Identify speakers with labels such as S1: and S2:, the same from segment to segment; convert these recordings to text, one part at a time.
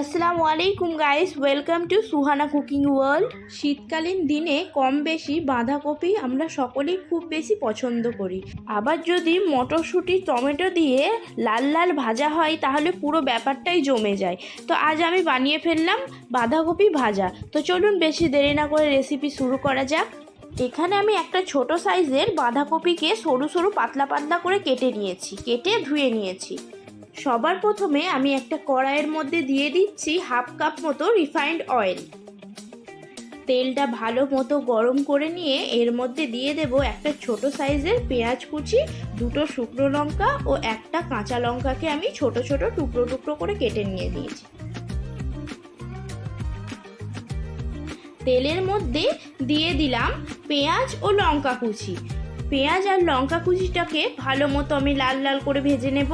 S1: আসসালামু আলাইকুম guys welcome to Suhana cooking world শীতকালীন দিনে কম বেশি বাঁধাকপি আমরা সকলেই খুব বেশি পছন্দ করি। আবার যদি মটরশুঁটি, টমেটো দিয়ে লাল লাল ভাজা হয়, তাহলে পুরো ব্যাপারটাই জমে যায়। তো আজ আমি বানিয়ে ফেললাম বাঁধাকপি ভাজা। তো চলুন বেশি দেরি না করে রেসিপি শুরু করা যাক। এখানে আমি একটা ছোট সাইজের বাঁধাকপিকে সরু সরু পাতলা পাতলা করে কেটে নিয়েছি। কেটে ধুয়ে নিয়েছি। সবার প্রথমে আমি একটা কড়াইয়ের মধ্যে দিয়ে দিচ্ছি হাফ কাপ মতো রিফাইন্ড অয়েল। তেলটা ভালো মতো গরম করে নিয়ে এর মধ্যে দিয়ে দেব একটা ছোট সাইজের পেঁয়াজ কুচি, দুটো শুকনো লঙ্কা ও একটা কাঁচা লঙ্কাকে আমি ছোট ছোট টুকরো টুকরো করে কেটে নিয়ে দিয়েছি তেলের মধ্যে দিয়ে দিলাম পেঁয়াজ ও লঙ্কা কুচি। পেঁয়াজ আর লঙ্কা কুচিটাকে ভালো মতো আমি লাল লাল করে ভেজে নেব।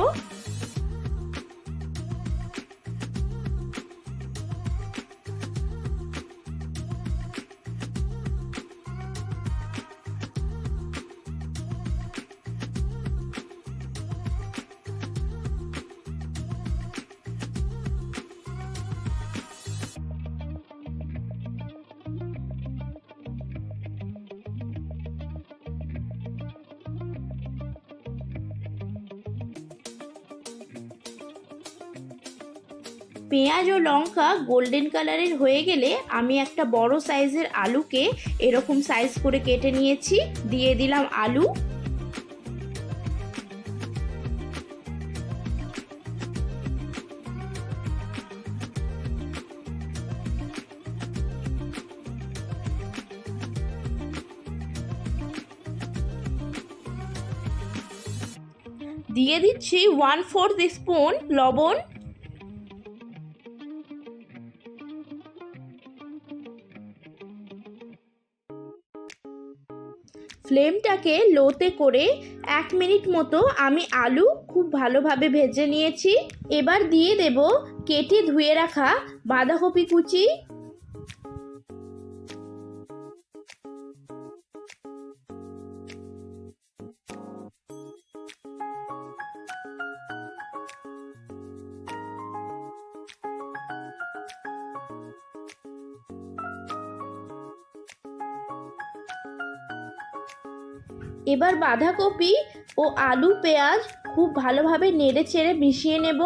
S1: পেঁয়াজ ও লঙ্কা গোল্ডেন কালারের হয়ে গেলে আমি একটা বড় সাইজের আলুকে এরকম সাইজ করে কেটে নিয়েছি, দিয়ে দিলাম আলু। দিয়ে দিচ্ছি ওয়ান ফোর্থ স্পুন লবণ। ফ্লেমটাকে লোতে করে এক মিনিট মতো আমি আলু খুব ভালোভাবে ভেজে নিয়েছি। এবার দিয়ে দেব কেটে ধুয়ে রাখা বাঁধাকপি কুচি এবার বাঁধাকপি ও আলু পেঁয়াজ খুব ভালোভাবে নেড়ে চেড়ে মিশিয়ে নেব।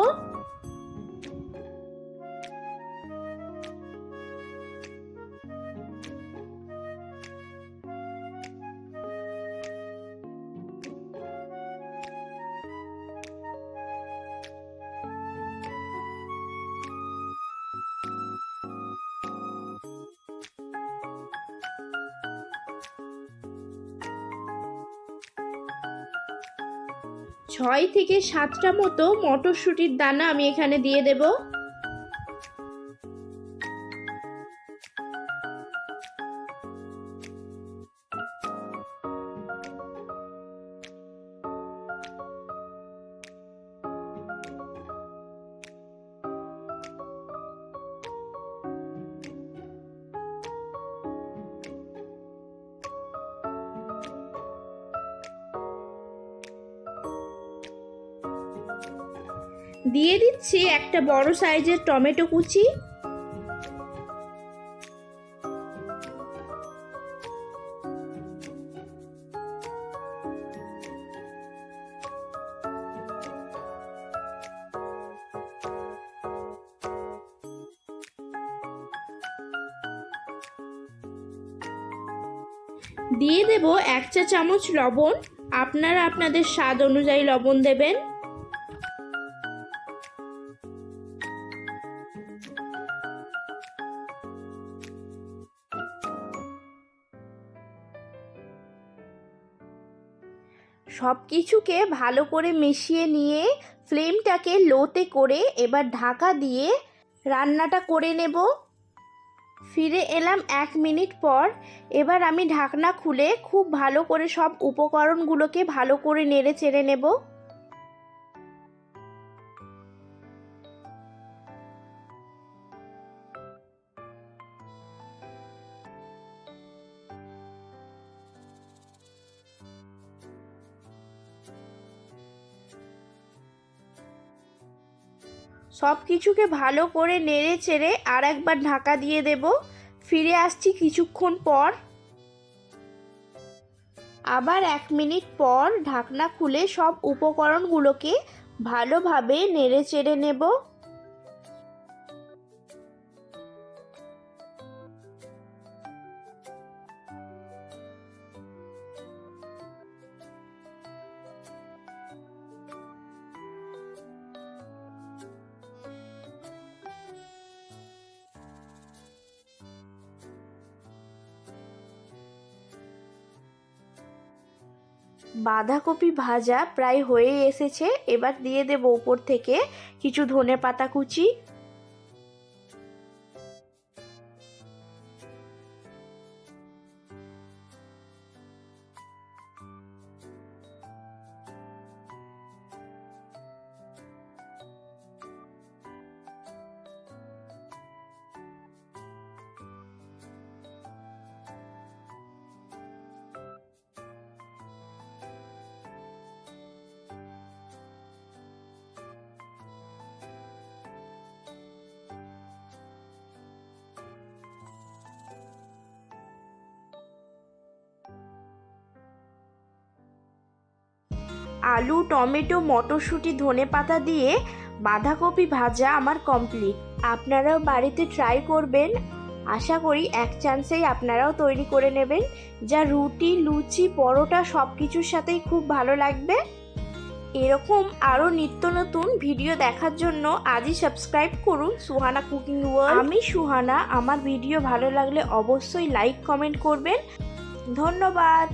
S1: ছয় থেকে সাতটা মতো মটরশুঁটির দানা আমি এখানে দিয়ে দেব। দিয়ে দিচ্ছি একটা বড় সাইজের টমেটো কুচি। দিয়ে দেব এক চা চামচ লবণ। আপনারা আপনাদের স্বাদ অনুযায়ী লবণ দেবেন। সব কিছুকে ভালো করে মিশিয়ে নিয়ে ফ্লেমটাকে লোতে করে এবার ঢাকা দিয়ে রান্নাটা করে নেব। ফিরে এলাম এক মিনিট পর। এবার আমি ঢাকনা খুলে খুব ভালো করে সব উপকরণগুলোকে ভালো করে নেড়ে চেড়ে নেব। সব কিছুকে ভালো করে নেড়ে চেড়ে আর একবার ঢাকা দিয়ে দেব। ফিরে আসছি কিছুক্ষণ পর। আবার এক মিনিট পর ঢাকনা খুলে সব উপকরণগুলোকে ভালোভাবে নেড়ে চেড়ে নেব। বাঁধাকপি ভাজা প্রায় হয়ে এসেছে। এবার দিয়ে দেব ওপর থেকে কিছু ধনে পাতা কুচি আলু, টমেটো, মটরশুঁটি ধনে পাতা দিয়ে বাঁধাকপি ভাজা আমার কমপ্লিট আপনারাও বাড়িতে ট্রাই করবেন। আশা করি এক চান্সেই আপনারাও তৈরি করে নেবেন। যা রুটি, লুচি, পরোটা সব কিছুর সাথেই খুব ভালো লাগবে। এরকম আরও নিত্য নতুন ভিডিও দেখার জন্য আজই সাবস্ক্রাইব করুন সুহানা কুকিং ওয়ার্ল্ড আমি সুহানা, আমার ভিডিও ভালো লাগলে অবশ্যই লাইক কমেন্ট করবেন। ধন্যবাদ।